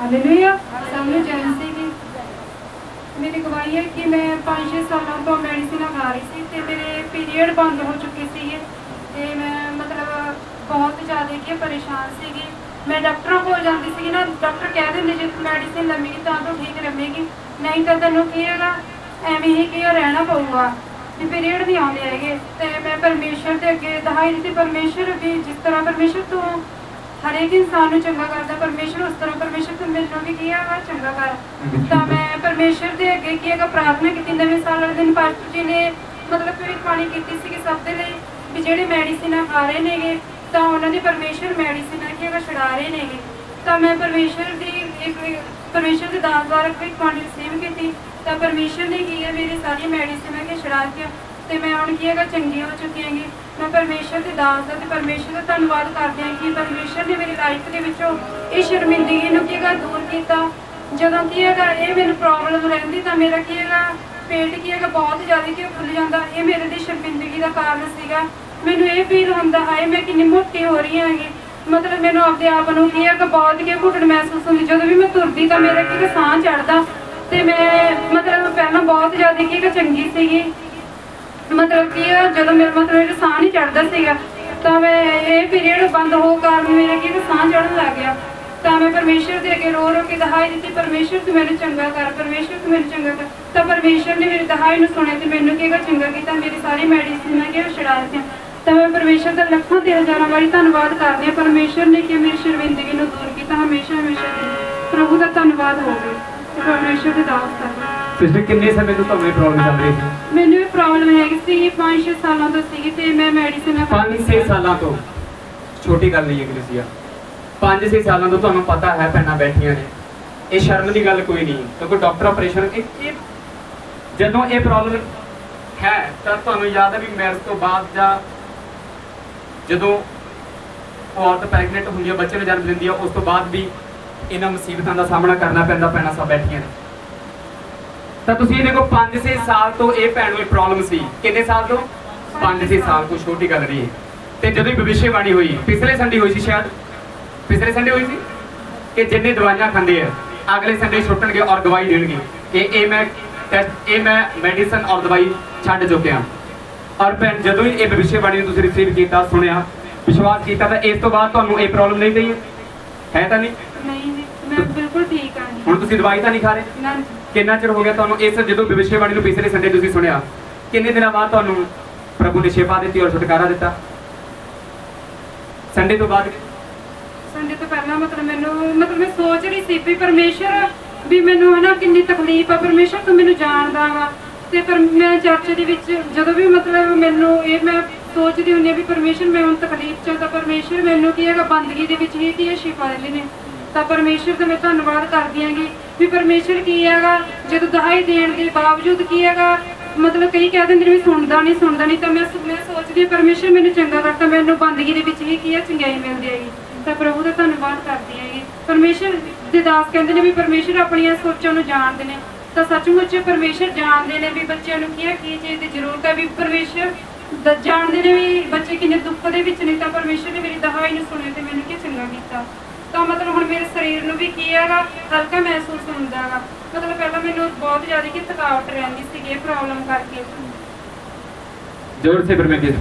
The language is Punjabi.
ਹਾਲੇਲੂਇਆ ਸਭ ਜੈਨ ਸੀਗੀ। ਮੇਰੀ ਗਵਾਹੀ ਹੈ ਕਿ ਮੈਂ 5-6 ਸਾਲਾਂ ਤੋਂ ਮੈਡੀਸਿਨ ਖਾ ਰਹੀ ਸੀ ਤੇ ਮੇਰੇ ਪੀਰੀਅਡ ਬੰਦ ਹੋ ਚੁੱਕੇ ਸੀਗੇ। ਤੇ ਮੈਂ ਮਤਲਬ ਬਹੁਤ ਜ਼ਿਆਦਾ ਕਿ ਪਰੇਸ਼ਾਨ ਸੀਗੀ। ਮੈਂ ਡਾਕਟਰਾਂ ਕੋਲ ਜਾਂਦੀ ਸੀ ਨਾ, ਡਾਕਟਰ ਕਹਿ ਦਿੰਦੇ ਜੇ ਤੂੰ ਮੈਡੀਸਿਨ ਲਵੇਂਗੀ ਤਾਂ ਤੂੰ ਠੀਕ ਰਹੇਗੀ। ਨਹੀਂ ਤਾਂ ਤੈਨੂੰ ਕੀ ਹੈਗਾ, ਐਵੇਂ ਹੀ ਕੀ ਰਹਿਣਾ ਪਊਗਾ। ਵੀ ਪੀਰੀਅਡ ਨਹੀਂ ਆਉਂਦੇ ਹੈਗੇ। ਤੇ ਮੈਂ ਪਰਮੇਸ਼ਰ ਦੇ ਅੱਗੇ, ਦਹਾਈ ਦਿੱਤੀ, ਪਰਮੇਸ਼ਰ ਵੀ ਜਿਸ ਤਰ੍ਹਾਂ ਪਰਮੇਸ਼ਰ ਤੂੰ ਹਰੇਕ ਇਨਸਾਨ ਨੂੰ ਚੰਗਾ ਕਰਦਾ, ਪਰਮੇਸ਼ਰ ਉਸ ਤਰ੍ਹਾਂ, ਪਰਮੇਸ਼ਰ ਤੋਂ ਮੈਨੂੰ ਵੀ ਕੀ ਹੈਗਾ? ਚੰਗਾ ਕਰ। ਤਾਂ ਮੈਂ ਪਰਮੇਸ਼ਰ ਦੇ ਅੱਗੇ ਕੀ ਹੈਗਾ, ਪ੍ਰਾਰਥਨਾ ਕੀਤੀ ਨਵੇਂ ਸਾਲ ਵਾਲੇ ਦਿਨ ਪਾਸਟਰ ਜੀ ਨੇ ਮਤਲਬ ਭਵਿੱਖਬਾਣੀ ਕੀਤੀ ਸੀ ਕਿ ਸਭ ਦੇ ਲਈ ਵੀ ਜਿਹੜੇ ਮੈਡੀਸਿਨਾਂ ਖਾ ਰਹੇ ਨੇਗੇ, ਤਾਂ ਉਹਨਾਂ ਦੀ ਪਰਮੇਸ਼ਰ ਮੈਡੀਸਿਨਾਂ ਕੀ ਹੈਗਾ, ਛੁਡਾ ਰਹੇ ਨੇਗੇ। ਤਾਂ ਮੈਂ ਪਰਮੇਸ਼ਰ ਦੀ ਇੱਕ ਪਰਮੇਸ਼ਰ ਦੇ ਦਾਨ ਦੁਆਰਾ ਪਾਣੀ ਰਿਸੀਵ ਕੀਤੀ, ਤਾਂ ਪਰਮੇਸ਼ਰ ਨੇ ਕੀ ਹੈ ਮੇਰੀ ਸਾਰੀ ਮੈਡੀਸਿਨਾਂ ਕੇ ਛੁਡਾ ਕੇ ਤੇ ਮੈਂ ਹੁਣ ਕੀ ਹੈਗਾ, ਚੰਗੀ ਹੋ ਚੁੱਕੀ ਹੈਗੀ। ਮੈਂ ਪਰਮੇਸ਼ਰ ਦੀ ਦਾਸ ਦਾ ਤੇ ਪਰਮੇਸ਼ਰ ਦਾ ਧੰਨਵਾਦ ਕਰਦੀ ਹਾਂ ਕਿ ਪਰਮੇਸ਼ਰ ਨੇ ਮੇਰੀ ਲਾਈਫ ਦੇ ਵਿੱਚੋਂ ਇਹ ਸ਼ਰਮਿੰਦਗੀ ਨੂੰ ਕੀ ਹੈਗਾ, ਦੂਰ ਕੀਤਾ। ਜਦੋਂ ਕੀ ਹੈਗਾ, ਇਹ ਮੈਨੂੰ ਪ੍ਰੋਬਲਮ ਰਹਿੰਦੀ ਤਾਂ ਮੇਰਾ ਕੀ ਹੈਗਾ ਪੇਟ ਕੀ ਹੈਗਾ, ਬਹੁਤ ਜ਼ਿਆਦਾ ਕਿ ਫੁੱਲ ਜਾਂਦਾ। ਇਹ ਮੇਰੇ ਦੀ ਸ਼ਰਮਿੰਦਗੀ ਦਾ ਕਾਰਨ ਸੀਗਾ। ਮੈਨੂੰ ਇਹ ਫੀਲ ਹੁੰਦਾ, ਹਾਏ, ਮੈਂ ਕਿੰਨੀ ਮੋਟੀ ਹੋ ਰਹੀ ਹਾਂਗੀ ਮਤਲਬ ਮੈਨੂੰ ਆਪਦੇ ਆਪ ਨੂੰ ਕੀ ਹੈਗਾ, ਬਹੁਤ ਕਿ ਘੁੱਟਣ ਮਹਿਸੂਸ ਹੁੰਦੀ। ਜਦੋਂ ਵੀ ਮੈਂ ਤੁਰਦੀ ਤਾਂ ਮੇਰਾ ਕੀ ਸਾਹ ਚੜਦਾ ਤੇ ਮੈਂ ਮਤਲਬ ਪਹਿਲਾਂ ਬਹੁਤ ਜ਼ਿਆਦਾ ਕੀ ਹੈਗਾ, ਚੰਗੀ ਸੀਗੀ। ਮਤਲਬ ਕਿ ਜਦੋਂ ਮੇਰੇ ਮਤਲਬ ਸਾਹ ਨਹੀਂ ਚੜਦਾ ਸੀਗਾ, ਤਾਂ ਮੈਂ ਇਹ ਪੀਰੀਅਡ ਬੰਦ ਹੋ ਕਾਰਨ ਮੇਰਾ ਕੀ ਸਾਹ ਚੜਨ ਲੱਗ ਗਿਆ। ਤਾਂ ਮੈਂ ਪਰਮੇਸ਼ਰ ਦੇ ਅੱਗੇ ਰੋ ਰੋ ਕੇ ਦਹਾਈ ਦਿੱਤੀ, ਪਰਮੇਸ਼ਰ, ਤੂੰ ਮੈਨੂੰ ਚੰਗਾ ਕਰ, ਪਰਮੇਸ਼ਰ, ਤੂੰ ਮੈਨੂੰ ਚੰਗਾ ਕਰ। ਤਾਂ ਪਰਮੇਸ਼ਰ ਨੇ ਮੇਰੀ ਦਹਾਈ ਨੂੰ ਸੁਣਿਆ ਤੇ ਮੈਨੂੰ ਕਿਹਗਾ ਚੰਗਾ ਕੀਤਾ, ਮੇਰੀ ਸਾਰੀ ਮੈਡੀਸਿਨ ਮੈਂ ਕਿਹਾ ਛੁਡਾ ਦਿੱਤੀਆਂ। ਤਾਂ ਮੈਂ ਪਰਮੇਸ਼ਰ ਦਾ ਲੱਖਾਂ ਤੇ ਹਜ਼ਾਰਾਂ ਵਾਰੀ ਧੰਨਵਾਦ ਕਰਦੀ ਹਾਂ, ਪਰਮੇਸ਼ਰ ਨੇ ਕਿ ਮੇਰੀ ਸ਼ਰਮਿੰਦਗੀ ਨੂੰ ਦੂਰ ਕੀਤਾ, ਹਮੇਸ਼ਾ ਹਮੇਸ਼ਾ ਪ੍ਰਭੂ ਦਾ ਧੰਨਵਾਦ ਹੋਵੇ ਤੇ ਪਰਮੇਸ਼ਰ ਦੇ ਦਾਸ ਕਿੰਨੇ ਸਮੇਂ ਤੋਂ ਤੁਹਾਨੂੰ ਇਹ ਪ੍ਰੋਬਲਮ ਚੱਲ ਰਹੀ ਸੀ? ਮੈਨੂੰ ਇਹ ਪ੍ਰੋਬਲਮ ਹੈਗੀ ਸੀ 5-6 ਸਾਲਾਂ ਤੋਂ ਸੀਗੀ ਤੇ ਮੈਂ ਮੈਡੀਸਿਨ 5-6 ਸਾਲਾਂ ਤੋਂ? ਛੋਟੀ ਗੱਲ ਨਹੀਂ ਹੈ ਕ੍ਰਿਸੀਆ 5-6 ਸਾਲਾਂ ਤੋਂ ਤੁਹਾਨੂੰ ਪਤਾ ਹੈ ਭੈਣਾਂ ਬੈਠੀਆਂ ਨੇ। ਇਹ ਸ਼ਰਮ ਦੀ ਗੱਲ ਕੋਈ ਨਹੀਂ ਕਿਉਂਕਿ ਡਾਕਟਰ ਆਪਰੇਸ਼ਨ ਇਹ ਜਦੋਂ ਇਹ ਪ੍ਰੋਬਲਮ ਹੈ ਤਾਂ ਤੁਹਾਨੂੰ ਯਾਦ ਹੈ ਵੀ ਮੈਰਿਜ ਤੋਂ ਬਾਅਦ ਜਾਂ ਜਦੋਂ ਔਰਤ ਪ੍ਰੈਗਨੈਂਟ ਹੁੰਦੀ ਹੈ ਬੱਚੇ ਨੂੰ ਜਨਮ ਦਿੰਦੀ ਹੈ ਉਸ ਤੋਂ ਬਾਅਦ ਵੀ ਇਹਨਾਂ ਮੁਸੀਬਤਾਂ ਦਾ ਸਾਹਮਣਾ ਕਰਨਾ ਪੈਂਦਾ ਭੈਣਾਂ ਸਭ ਬੈਠੀਆਂ ਨੇ। ਤਾਂ ਤੁਸੀਂ ਦੇਖੋ 5-6 ਸਾਲ ਤੋਂ ਇਹ ਭੈਣ ਨੂੰ ਪ੍ਰੋਬਲਮ ਸੀ। ਕਿੰਨੇ ਸਾਲ ਤੋਂ? 5-6 ਸਾਲ ਤੋਂ ਛੋਟੀ ਗੱਲ ਨਹੀਂ। ਹੈ ਤੇ ਜਦੋਂ ਇਹ ਭਵਿੱਖਬਾਣੀ ਹੋਈ, ਪਿਛਲੇ ਸੰਡੇ ਹੋਈ ਸੀ ਸ਼ਾਇਦ? ਪਿਛਲੇ ਸੰਡੇ ਹੋਈ ਸੀ? ਕਿ ਜਿੰਨੇ ਦਵਾਈਆਂ ਖਾਂਦੇ ਆ, ਅਗਲੇ ਸੰਡੇ ਛੁੱਟਣਗੇ ਔਰ ਦਵਾਈ ਦੇਣਗੇ ਕਿ ਇਹ ਮੈਂ ਟੈਸਟ ਇਹ ਮੈਂ ਮੈਡੀਸਨ ਔਰ ਦਵਾਈ ਛੱਡ ਚੁੱਕਿਆ। ਔਰ ਭੈਣ, ਜਦੋਂ ਹੀ ਇਹ ਭਵਿੱਖਬਾਣੀ ਨੂੰ ਤੁਸੀਂ ਰਿਸੀਵ ਕੀਤਾ, ਸੁਣਿਆ, ਵਿਸ਼ਵਾਸ ਕੀਤਾ, ਤਾਂ ਇਸ ਤੋਂ ਬਾਅਦ ਤੁਹਾਨੂੰ ਇਹ ਪ੍ਰੋਬਲਮ ਨਹੀਂ ਪਈ? ਹੈ ਤਾਂ ਨਹੀਂ? ਨਹੀਂ ਜੀ, ਮੈਂ ਬਿਲਕੁਲ ਠੀਕ ਹਾਂ ਹੁਣ ਤੁਸੀਂ ਦਵਾਈ ਤਾਂ ਨਹੀਂ ਖਾ ਰਹੇ? ਨਾ ਕਿੰਨਾ ਚਿਰ ਹੋ ਗਿਆ ਤੁਹਾਨੂੰ? ਇਸ ਜਦੋਂ ਭਵਿੱਖਬਾਣੀ ਨੂੰ ਪਿਛਲੇ ਸੰਡੇ ਤੁਸੀਂ ਸੁਣਿਆ। ਕਿੰਨੇ ਦਿਨਾਂ ਬਾਅਦ ਤੁਹਾਨੂੰ ਪ੍ਰਭੂ ਨੇ ਸ਼ਿਫਾ ਦਿੱਤੀ ਔਰ ਛੁਟਕਾਰਾ ਦਿੱਤਾ? ਸੰਡੇ ਤੋਂ ਬਾਅਦ? ਸੰਡੇ ਤੋਂ ਪਹਿਲਾਂ ਮਤਲਬ ਮੈਨੂੰ ਮਤਲਬ ਮੈਂ ਸੋਚ ਰਹੀ ਸੀ ਵੀ ਪਰਮੇਸ਼ਰ ਵੀ ਮੈਨੂੰ ਹਨਾ ਕਿੰਨੀ ਤਕਲੀਫ ਆ ਪਰਮੇਸ਼ਰ ਤੂੰ ਮੈਨੂੰ ਜਾਣਦਾ ਵਾ। ਤੇ ਪਰ ਮੈਂ ਚਰਚ ਦੇ ਵਿੱਚ ਜਦੋਂ ਵੀ ਮਤਲਬ ਮੈਨੂੰ ਇਹ ਮੈਂ ਸੋਚਦੀ ਹੁੰਦੀ ਆ ਵੀ ਪਰਮੇਸ਼ਰ ਮੈਂ ਹੁਣ ਤਕਲੀਫ ਚ ਆ, ਤਾਂ ਪਰਮੇਸ਼ਰ ਮੈਨੂੰ ਕੀ ਹੈਗਾ, ਬੰਦਗੀ ਦੇ ਵਿੱਚ ਹੀ ਕੀ ਹੈ, ਸ਼ਿਫਾ ਦਿੰਦੇ ਨੇ। ਤਾਂ ਪਰਮੇਸ਼ਰ ਦਾ ਮੈਂ ਧੰਨਵਾਦ ਕਰਦੀ ਆਂਗੀ ਵੀ ਪਰਮੇਸ਼ਰ ਕੀ ਹੈਗਾ, ਜਦੋਂ ਦਹਾਈ ਦੇਣ ਦੇ ਬਾਵਜੂਦ ਕੀ ਹੈਗਾ, ਮਤਲਬ ਕਈ ਕਹਿ ਦਿੰਦੇ ਨੇ ਵੀ ਸੁਣਦਾ ਨਹੀਂ ਸੁਣਦਾ ਨਹੀਂ, ਤਾਂ ਮੈਂ ਮੈਂ ਸੋਚਦੀ ਹਾਂ ਪਰਮੇਸ਼ਰ ਮੈਨੂੰ ਚੰਗਾ ਕਰਤਾ ਮੈਨੂੰ ਬੰਦਗੀ ਦੇ ਵਿੱਚ ਹੀ ਕੀ ਹੈ, ਚੰਗਿਆਈ ਮਿਲਦੀ ਹੈਗੀ। ਤਾਂ ਪ੍ਰਭੂ ਦਾ ਧੰਨਵਾਦ ਕਰਦੀ ਹੈਗੀ ਪਰਮੇਸ਼ਰ ਦੇ ਦਾਸ ਕਹਿੰਦੇ ਨੇ ਵੀ ਪਰਮੇਸ਼ਰ ਆਪਣੀਆਂ ਸੋਚਾਂ ਨੂੰ ਜਾਣਦੇ ਨੇ। ਤਾਂ ਸੱਚਮੁੱਚ ਪਰਮੇਸ਼ਰ ਜਾਣਦੇ ਨੇ ਵੀ ਬੱਚਿਆਂ ਨੂੰ ਕੀ ਹੈ, ਕੀ ਚੀਜ਼ ਦੀ ਜ਼ਰੂਰਤ ਹੈ, ਵੀ ਪਰਮੇਸ਼ਰ ਜਾਣਦੇ ਨੇ ਵੀ ਬੱਚੇ ਕਿੰਨੇ ਦੁੱਖ ਦੇ ਵਿੱਚ ਨੇ ਤਾਂ ਪਰਮੇਸ਼ਰ ਨੇ ਮੇਰੀ ਦਹਾਈ ਨੂੰ ਸੁਣਿਆ ਤੇ ਮੈਨੂੰ ਕਿ ਚੰਗਾ ਕੀਤਾ? ਤਾਂ ਮਤਲਬ ਹੁਣ ਮੇਰੇ ਸਰੀਰ ਨੂੰ ਵੀ ਕੀ ਹੈਗਾ, ਹਲਕਾ ਮਹਿਸੂਸ ਹੁੰਦਾ ਹੈਗਾ ਮਤਲਬ ਪਹਿਲਾਂ ਮੈਨੂੰ ਬਹੁਤ ਜ਼ਿਆਦਾ ਕਿ ਥਕਾਵਟ ਰਹਿੰਦੀ ਸੀ ਇਹ ਪ੍ਰੋਬਲਮ ਕਰਕੇ। ਜ਼ੋਰ ਸੇ ਪਰਮੇਸ਼ਰ